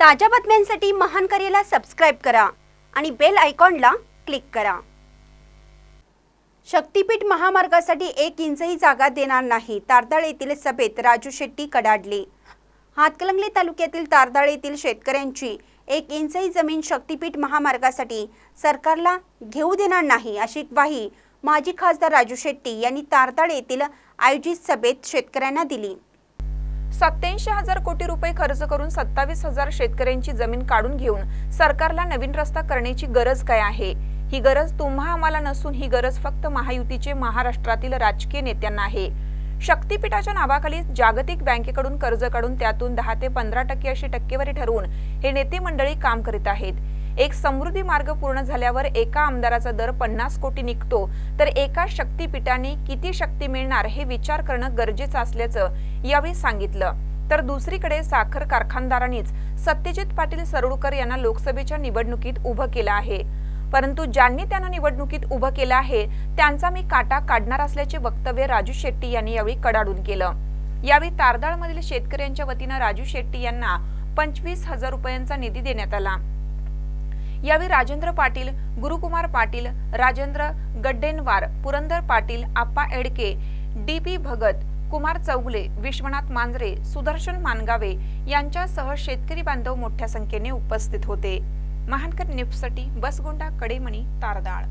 ताज्या बातम्यांसाठी महान करेला सबस्क्राईब करा आणि बेल आयकॉनला क्लिक करा. शक्तीपीठ महामार्गासाठी एक इंचही जागा देणार नाही तारदाळ येथील सभेत राजू शेट्टी कडाडले. हातकलंगले तालुक्यातील तारदाळ येथील शेतकऱ्यांची एक इंचही जमीन शक्तीपीठ महामार्गासाठी सरकारला घेऊ देणार नाही अशी ग्वाही माजी खासदार राजू शेट्टी यांनी तारदाळ येथील आयोजित सभेत शेतकऱ्यांना दिली. सत्याऐंशी हजार कोटी रुपये खर्च करून सत्तावीस हजार शेतकऱ्यांची जमीन काढून घेऊन सरकारला नवीन रस्ता करण्याची गरज काय आहे? ही गरज तुम्हा आम्हाला नसून ही गरज फक्त महायुतीचे महाराष्ट्रातील राजकीय नेत्यांना आहे. शक्तीपीठाच्या नावाखाली जागतिक बँकेकडून कर्ज काढून त्यातून दहा ते पंधरा टक्के अशी टक्केवारी ठरवून हे नेते मंडळी काम करीत आहेत. एक समृद्धी मार्ग पूर्ण झाल्यावर एका आमदाराचा दर पन्नास कोटी निघतो. तर एका शक्तीपीठाने किती शक्ती मिळणार हे विचार करणं गरजेचं असल्याचं यावेळी सांगितलं. तर दुसरीकडे साखर कारखानदारांनीच सत्यजित पाटील सरोडकर यांना लोकसभेच्या निवडणुकीत उभं केलं आहे. परंतु ज्यांनी त्यांना निवडणुकीत उभं केलं आहे त्यांचा मी काटा काढणार असल्याचे वक्तव्य राजू शेट्टी यांनी यावेळी कडाडून केलं. यावेळी तारदाळमधील शेतकऱ्यांच्या वतीनं राजू शेट्टी यांना पंचवीस हजार रुपयांचा निधी देण्यात आला. यावेळी राजेंद्र पाटील गुरुकुमार पाटील राजेंद्र गड्डेनवार पुरंदर पाटील आप्पा एडके डी पी भगत कुमार चौगुले विश्वनाथ मांजरे सुदर्शन मानगावे यांच्यासह शेतकरी बांधव मोठ्या संख्येने उपस्थित होते. महानकर न्यूजसाठी बसगोंडा कडेमणी तारदाळ.